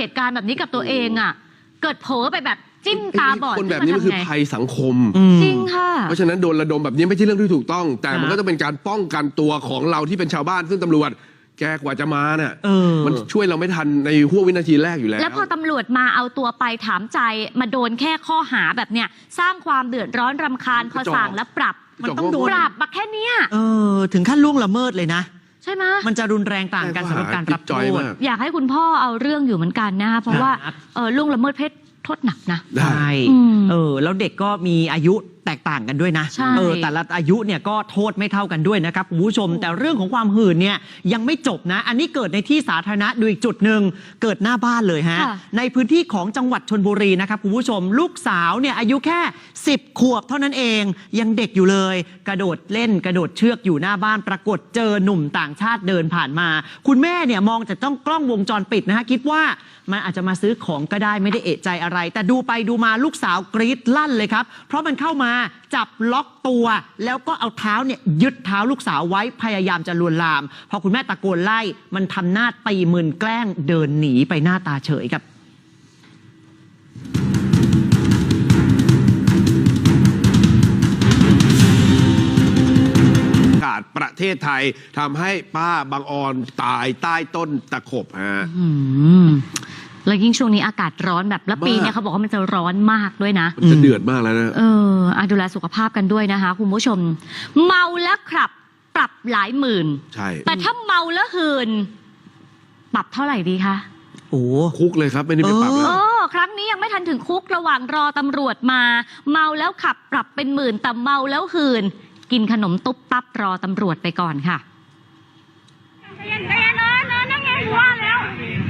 เหตุการณ์แบบนี้กับตัวเองอะ เกิดเผลอไปแบบจิ้มตาบอดคนแบบนี้มันคือขึ้าทำไงภัยสังคมอืมจริงค่ะ เพราะฉะนั้นโดนระดมแบบนี้ไม่ใช่เรื่องที่ถูกต้อง แต่มันครับก็ต้องเป็นการป้องกันตัวของเราที่เป็นชาวบ้านซึ่งตำรวจแกกว่าจะมาเนี่ยเออมันช่วยเราไม่ทันในห่วงวินาทีแรกอยู่แล้ว แล้วพอตำรวจมาเอาตัวไปถามใจมาโดนแค่ข้อหาแบบเนี้ยสร้างความเดือดร้อนรำคาญพอสั่งแล้วปรับ มันต้องโดนปรับมาแค่เนี้ยเออถึงขั้นล่วงละเมิดเลยนะ ใช่ไหมมันจะรุนแรงต่างกันสำหรับการรับจิ๊โทจอยษมากอยากให้คุณพ่อเอาเรื่องอยู่เหมือนกันนะคะเพราะว่าครับเออล่วงละเมิดเพศโทษหนักนะได้ใช่อืมเออแล้วเด็กก็มีอายุแตกต่างกันด้วยนะใช่เออแต่ละอายุเนี่ยก็โทษไม่เท่ากันด้วยนะครับคุณผู้ชม แต่เรื่องของความหื่นเนี่ยยังไม่จบนะ อันนี้เกิดในที่สาธารณะดูอีกจุดหนึ่งเกิดหน้าบ้านเลยฮะค่ะในพื้นที่ของจังหวัดชนบุรีนะครับคุณผู้ชม ลูกสาวเนี่ยอายุแค่ 10 ขวบเท่านั้นเองยังเด็กอยู่เลย กระโดดเล่นกระโดดเชือกอยู่หน้าบ้านปรากฏเจอหนุ่มต่างชาติเดินผ่านมา คุณแม่เนี่ยมองจากจ้องกล้องวงจรปิดนะฮะคิดว่ามันอาจจะมาซื้อของก็ได้ไม่ได้เอะใจอะไร แต่ดูไปดูมาลูกสาวกรี๊ดลั่นเลยครับเพราะมันเข้ามาจับล็อกตัวแล้วก็เอาเท้าเนี่ยยึดเท้าลูกสาวไว้พยายามจะลวนลาม พอคุณแม่ตะโกนไล่ มันทำหน้าตีมึนแกล้งเดินหนีไปหน้าตาเฉยครับอากาศประเทศไทยทำให้ป้าบางออนตายใต้ต้นตะขบฮะอืมแล้วยิ่งช่วงนี้อากาศร้อนแบบแล้วปีเนี้ยมากเขาบอกว่ามันจะร้อนมากด้วยนะ มันจะเดือดมากแล้วนะ เออ อะดูแลสุขภาพกันด้วยนะคะ คุณผู้ชม เมาแล้วขับ ปรับหลายหมื่น ใช่แต่ถ้าเมาแล้วหืน ปรับเท่าไหร่ดีคะ โอ้คุกเลยครับไม่ได้ไปปรับเอแล้เอว อ ครั้งนี้ยังไม่ทันถึงคุกระหว่างรอตำรวจมา เมาแล้วขับปรับเป็นหมื่น แต่เมาแล้วหืน กินขนมตุ๊บตับรอตำรวจไปก่อนค่ะ ใจเย็นใจเย็นเออเออนั่งไงว่าแล้วพอพอ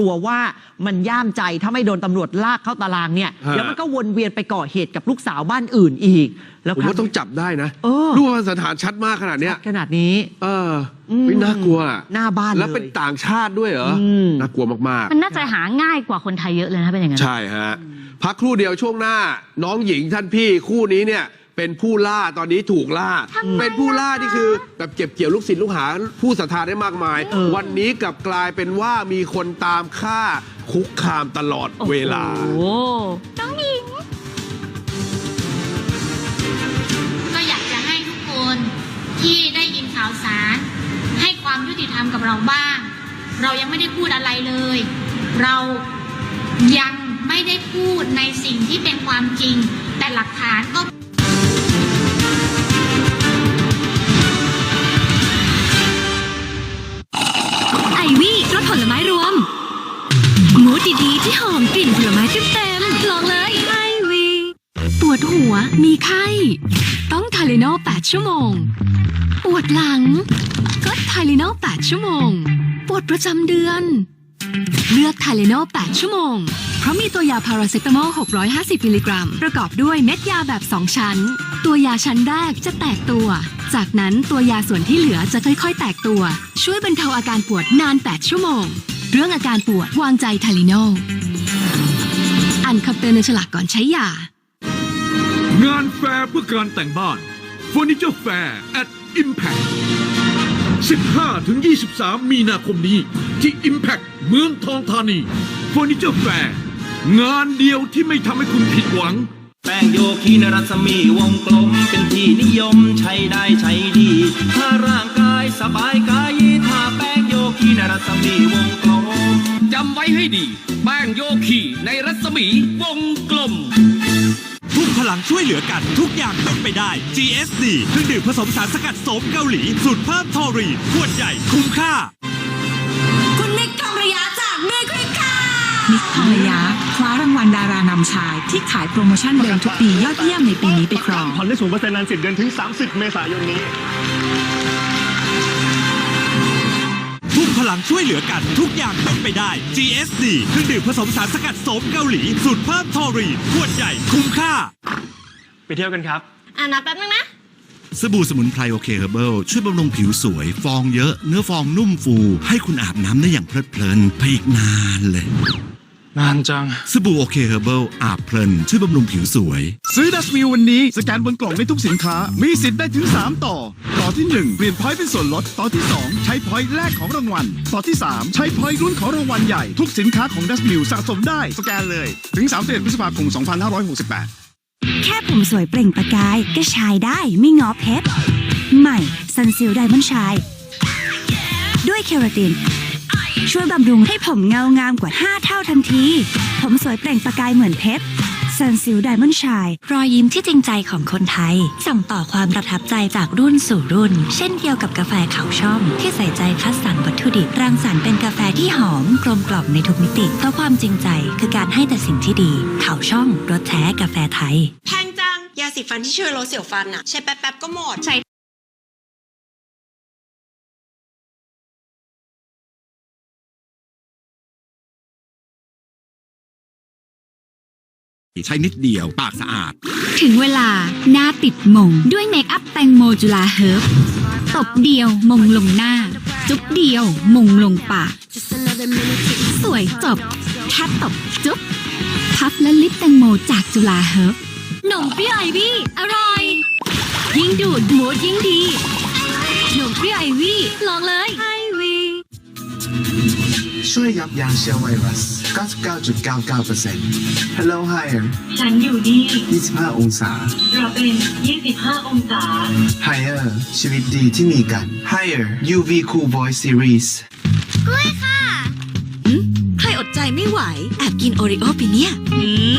กลัวว่ามันย่ามใจถ้าไม่โดนตำรวจลากเข้าตารางเนี่ยฮะ แล้วมันก็วนเวียนไปก่อเหตุกับลูกสาวบ้านอื่นอีก แล้วผมว่าต้องจับได้นะเออรูปพรรณสถานชัดมากขนาดเนี้ย ขนาดนี้ เอออืมไม่น่ากลัวอะหน้าบ้านเลย แล้วเป็นต่างชาติด้วยเหรออม น่ากลัวมากมันน่าจะหาง่ายกว่าคนไทยเยอะเลยนะเป็นอย่างนั้ๆ น ใช่ฮะ พักครู่เดียวช่วงหน้า น้องหญิงท่านพี่คู่นี้เนี่ย เป็นผู้ล่าตอนนี้ถูกล่า เป็นผู้ล่าที่คือ แบบเก็บเกี่ยวลูกศิษย์ลูกหา ผู้ศรัทธาได้มากมายเออวันนี้กลับกลายเป็นว่ามีคนตามฆ่าคุกคามตลอดเวลา โอ้โหน้องหญิง ก็อยากจะให้ทุกคนที่ได้ยินข่าวสาร ให้ความยุติธรรมกับเราบ้าง เรายังไม่ได้พูดอะไรเลย เรายังไม่ได้พูดในสิ่งที่เป็นความจริง แต่หลักฐานก็ กลิ่นผลไม้เต็มๆลองเลยไอวีปวดหัวมีไข้ ต้องทาเลโน8ชั่วโมง ปวดหลัง ก็ทาเลโน8ชั่วโมง ปวดประจำเดือน เลือกทาเลโน8ชั่วโมง เพราะมีตัวยาพาราเซตามอล 650 มิลลิกรัม ประกอบด้วยเม็ดยาแบบ 2 ชั้น ตัวยาชั้นแรกจะแตกตัว จากนั้นตัวยาส่วนที่เหลือจะค่อยๆ แตกตัว ช่วยบรรเทาอาการปวดนาน 8 ชั่วโมง เรื่องอาการปวดวางใจทาลิโน อ่านคำเตือนในฉลากก่อนใช้ยา งานแฟร์เพื่อการแต่งบ้าน Furniture Fair at Impact 15ถึง23 มีนาคมนี้ที่ Impact เมืองทองธานี Furniture Fair งานเดียวที่ไม่ทำให้คุณผิดหวัง แป้งโยคีนรัศมีวงกลมเป็นที่นิยมใช้ได้ใช้ดี ถ้าร่างกายสบายกายถ้าแป้งโยคีนรัศมีวงกลมจำ ไว้ให้ดีแป้งโยคีในรัศมีวงกลม ทุกพลังช่วยเหลือกันทุกอย่างเป็นไปได้ GSD เครื่องดื่มผสมสารสกัดโสมเกาหลี สูตรเพิ่มทอรีนขวดใหญ่คุ้มค่า คุณมิกทองระยะจากเมคริกค่ะ มิกทองระยะคว้ารางวัลดารานำชาย ที่ขายโปรโมชั่นเดิมทุกปียอดเยี่ยมในปีนี้ไปครอง ผ่อนได้ศูนย์เปอร์เซ็นต์นานสิบเดือนถึง 30 เมษายนนี้ พลังช่วยเหลือกันทุกอย่างเป็นไปได้ GSD เครื่องดื่มผสมสารสกัดโสมเกาหลี สูตรเพิ่มทอรีนขวดใหญ่คุ้มค่า ไปเที่ยวกันครับ อ่านนับแป๊บนึงนะ สบู่สมุนไพรโอเคเฮอร์เบิลช่วยบำรุงผิวสวย ฟองเยอะ เนื้อฟองนุ่มฟู ให้คุณอาบน้ำได้อย่างเพลิดเพลินไปอีกนานเลย นานจัง สบู่โอเคเฮอร์เบิลอาบเพลินช่วยบำรุงผิวสวย ซื้อดัชมิลวันนี้ สแกนบนกล่องได้ทุกสินค้า มีสิทธิ์ได้ถึง 3 ต่อ ต่อที่ 1 เปลี่ยนพอยต์เป็นส่วนลด ต่อที่ 2 ใช้พอยต์แลกของรางวัล ต่อที่ 3 ใช้พอยต์รุ่นของรางวัลใหญ่ ทุกสินค้าของดัชมิลสะสมได้ สแกนเลย ถึง3เดือนพฤษภาคม 2568 แค่ผมสวยเปล่งประกายก็ชายได้ไม่งอเพชร ใหม่ซันซิลไดมอนด์ชาย ด้วยเคราติน ช่วยบำรุงให้ผมเงางามกว่า 5 เท่าทันที ผมสวยเปล่งประกายเหมือนเพชรซันซิลไดมอนด์ชายรอยยิ้มที่จริงใจของคนไทย ส่งต่อความประทับใจจากรุ่นสู่รุ่น เช่นเดียวกับกาแฟเขาช่อง ที่ใส่ใจคัดสรรวัตถุดิบรังสรรค์เป็นกาแฟที่หอมกลมกล่อมในทุกมิติ เพราะความจริงใจคือการให้แต่สิ่งที่ดี เขาช่องรสแท้กาแฟไทย แพงจัง ยาสีฟันที่ช่วยลดเสียวฟันอะใช้แป๊บๆก็หมดใช้ ใช้นิดเดียว ปากสะอาด ถึงเวลาหน้าติดมง ด้วยเมคอัพแตงโมจุลาเฮิร์บตบเดียวมงลงหน้า จุ๊บเดียวมงลงปาก สวยจบแค่ตบจุ๊บพับและลิปแตงโมจากจุลาเฮิร์บหนมเปรี้ยวไอวี่อร่อย ยิ่งดูดมูดยิ่งดีหนมเปรี้ยวไอวี่ลองเลย ช่วยยับยั้งเชื้อไวรัส 99.99% Hello Higher ฉันอยู่นี่ 25 องศา เราเป็น 25 องศา Higher ชีวิตดีที่มีกัน Higher UV Cool Boy Series กล้วยค่ะใครอดใจไม่ไหว แอบกินโอริโอปีเนี่ยหืม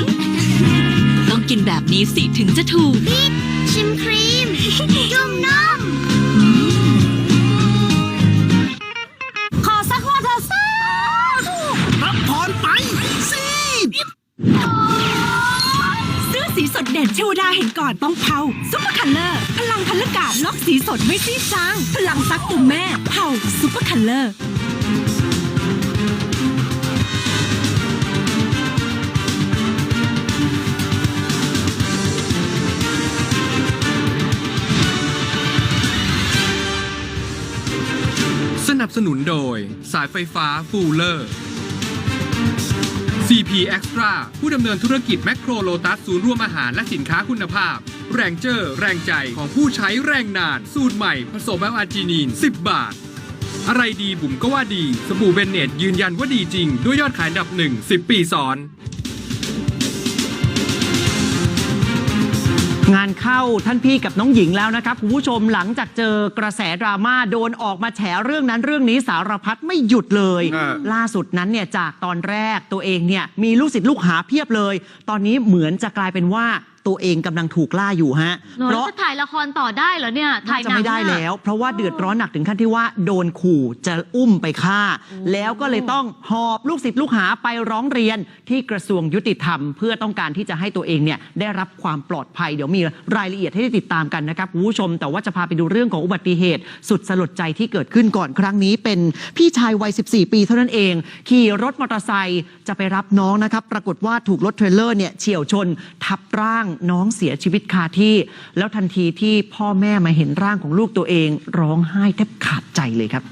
ต้องกินแบบนี้สิถึงจะถูก ชิมครีมจุ่มนม อนต้องเผาซุปเปอร์คัลเลอร์ พลังพันละกาดล็อกสีสดไม่ซีดจาง พลังซักตุ่มแม่เผาซุปเปอร์คัลเลอร์สนับสนุนโดยสายไฟฟ้าฟูลเลอร์ CP Extra ผู้ดำเนินธุรกิจแมคโครโลตัสศูนย์รวมอาหารและสินค้าคุณภาพ แรงเจอร์แรงใจของผู้ใช้แรงนาน สูตรใหม่ ผสมแอลอาร์จีนีน 10 บาท อะไรดีบุ๋มก็ว่าดี สบู่เบนเนตยืนยันว่าดีจริง ด้วยยอดขายอันดับหนึ่ง10 ปีซ้อน งานเข้าท่านพี่กับน้องหญิงแล้วนะครับคุณผู้ชมหลังจากเจอกระแสดราม่าโดนออกมาแฉเรื่องนั้นเรื่องนี้สารพัดไม่หยุดเลย อ่า ล่าสุดนั้นเนี่ยจากตอนแรกตัวเองเนี่ยมีลูกศิษย์ลูกหาเพียบเลย ตอนนี้เหมือนจะกลายเป็นว่า ตัวเองกำลังถูกล่าอยู่ฮะหนูเพราะ จะถ่ายละครต่อได้เหรอเนี่ย ถ่าน่ายหจะนังไม่ได้อะแล้ว เพราะว่าเดือดร้อนหนักถึงขั้นที่ว่าโดนขู่จะอุ้มไปฆ่า แล้วก็เลยต้องหอบลูกศิษย์ลูกหาไปร้องเรียนที่กระทรวงยุติธรรม เพื่อต้องการที่จะให้ตัวเองเนี่ยได้รับความปลอดภัย เดี๋ยวมีรายละเอียดให้ได้ติดตามกันนะครับคุณผู้ชม แต่ว่าจะพาไปดูเรื่องของอุบัติเหตุ สุดสลดใจที่เกิดขึ้นก่อนครั้งนี้ เป็นพี่ชายวัย 14 ปีเท่านั้นเอง ขี่รถมอเตอร์ไซค์จะไปรับน้องนะครับปรากฏว่าถูกรถเทรลเลอร์เนี่ยเฉี่ยวชนทับร่างน้องเสียชีวิตคาที่ แล้วทันทีที่พ่อแม่มาเห็นร่างของลูกตัวเอง ร้องไห้แทบขาดใจเลยครับ